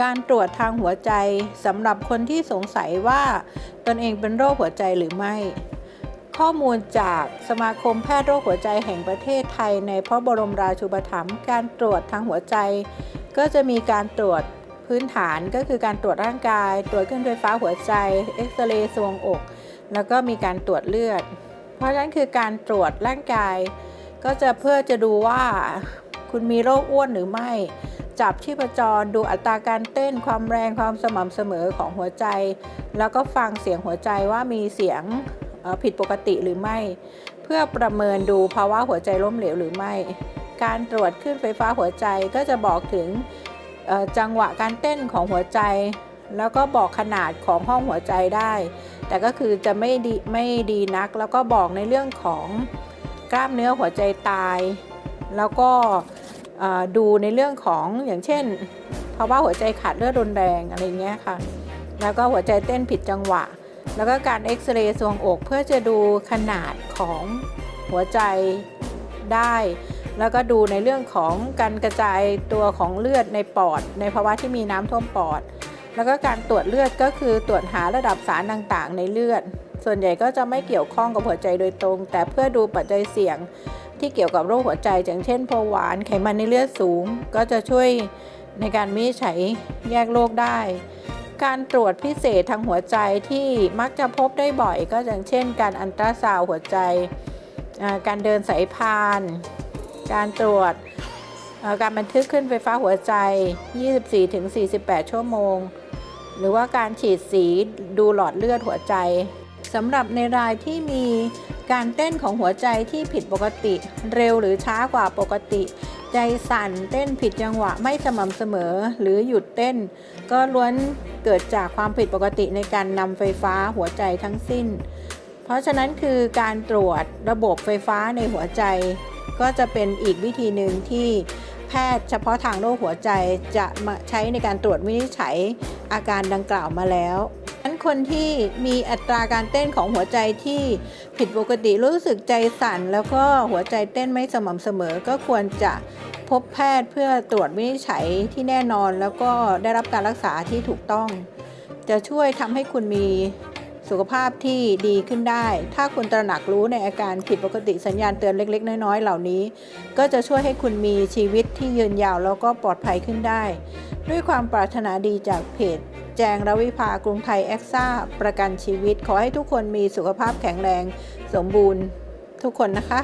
การตรวจทางหัวใจสำหรับคนที่สงสัยว่าตนเองเป็นโรคหัวใจหรือไม่ ข้อมูลจากสมาคมแพทย์โรคหัวใจแห่งประเทศไทย ในพระบรมราชูปถัมภ์การตรวจทางหัวใจ ก็จะมีการตรวจพื้นฐานก็คือการตรวจร่างกาย ตรวจคลื่นไฟฟ้าหัวใจเอ็กซเรย์ทรวงอก แล้วก็มีการตรวจเลือด เพราะฉะนั้นคือการตรวจร่างกาย ก็จะเพื่อจะดูว่าคุณมีโรคอ้วนหรือไม่ จับชีพจร ดูอัตราการเต้นความแรงความสม่ำเสมอของหัวใจ แล้วก็ฟังเสียงหัวใจว่ามีเสียงผิดปกติหรือไม่ เพื่อประเมินดูภาวะหัวใจล้มเหลวหรือไม่ การตรวจขึ้นไฟฟ้าหัวใจก็จะบอกถึงจังหวะการเต้นของหัวใจ แล้วก็บอกขนาดของห้องหัวใจได้ แต่ก็คือจะไม่ดีไม่ดีนัก แล้วก็บอกในเรื่องของกล้ามเนื้อหัวใจตาย แล้วก็ ดูในเรื่องของอย่างเช่นภาวะหัวใจขาดเลือดรุนแรงอะไรเงี้ยค่ะ แล้วก็หัวใจเต้นผิดจังหวะ แล้วก็การเอ็กซเรย์ทรวงอกเพื่อจะดูขนาดของหัวใจได้ แล้วก็ดูในเรื่องของการกระจายตัวของเลือดในปอด ในภาวะที่มีน้ำท่วมปอด แล้วก็การตรวจเลือดก็คือตรวจหาระดับสารต่างๆ ในเลือด ส่วนใหญ่ก็จะไม่เกี่ยวข้องกับหัวใจโดยตรง แต่เพื่อดูปัจจัยเสี่ยง ที่เกี่ยวกับโรคหัวใจอย่างเช่นเบาหวานไขมันในเลือดสูง ก็จะช่วยในการวินิจฉัยแยกโรคได้ การตรวจพิเศษทางหัวใจที่มักจะพบได้บ่อย ก็อย่างเช่น การอันตราซาวหัวใจ การเดินสายพาน การตรวจการบันทึกขึ้นไฟฟ้าหัวใจ 24-48 ชั่วโมง หรือว่าการฉีดสีดูหลอดเลือดหัวใจสำหรับในรายที่มี การเต้นของหัวใจที่ผิดปกติ เร็วหรือช้ากว่าปกติ ใจสั่นเต้นผิดจังหวะไม่สม่ำเสมอหรือหยุดเต้น ก็ล้วนเกิดจากความผิดปกติในการนำไฟฟ้าหัวใจทั้งสิ้น เพราะฉะนั้นคือการตรวจระบบไฟฟ้าในหัวใจ ก็จะเป็นอีกวิธีหนึ่งที่ แพทย์เฉพาะทางโรคหัวใจจะมาใช้ในการตรวจวินิจฉัยอาการดังกล่าวมาแล้วนั้นคนที่มีอัตราการเต้นของหัวใจที่ผิดปกติรู้สึกใจสั่น แล้วก็หัวใจเต้นไม่สม่ำเสมอ ก็ควรจะพบแพทย์เพื่อตรวจวินิจฉัยที่แน่นอน แล้วก็ได้รับการรักษาที่ถูกต้อง จะช่วยทำให้คุณมี สุขภาพที่ดีขึ้นได้ ถ้าคุณตระหนักรู้ในอาการผิดปกติสัญญาณเตือนเล็ก ๆ น้อย ๆ เหล่านี้ ก็จะช่วยให้คุณมีชีวิตที่ยืนยาวแล้วก็ปลอดภัยขึ้นได้ ด้วยความปรารถนาดีจากเพจแจงรวิภากรุงไทยแอคซ่าประกันชีวิต ขอให้ทุกคนมีสุขภาพแข็งแรง สมบูรณ์ทุกคนนะคะ